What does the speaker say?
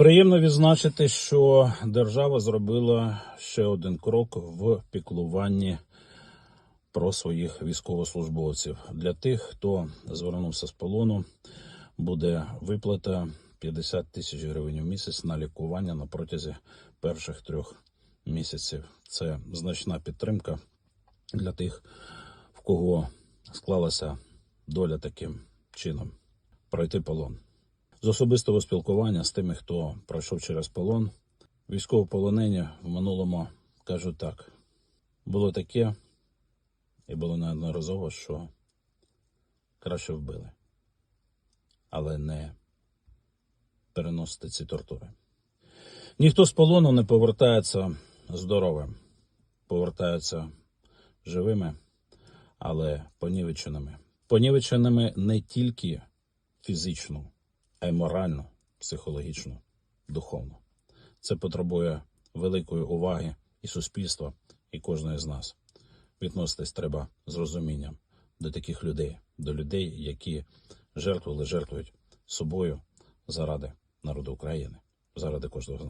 Приємно відзначити, що держава зробила ще один крок в піклуванні про своїх військовослужбовців. Для тих, хто звернувся з полону, буде виплата 50 тисяч гривень в місяць на лікування на протязі перших трьох місяців. Це значна підтримка для тих, в кого склалася доля таким чином пройти полон. З особистого спілкування з тими, хто пройшов через полон, військовополонені в минулому кажуть так: було таке, і було неодноразово, що краще вбили, але не переносити ці тортури. Ніхто з полону не повертається здоровим, повертаються живими, але понівеченими. Понівеченими не тільки фізично, а й морально, психологічно, духовно. Це потребує великої уваги і суспільства, і кожної з нас. Відноситись треба з розумінням до таких людей, до людей, які жертвували, жертвують собою заради народу України, заради кожного з нас.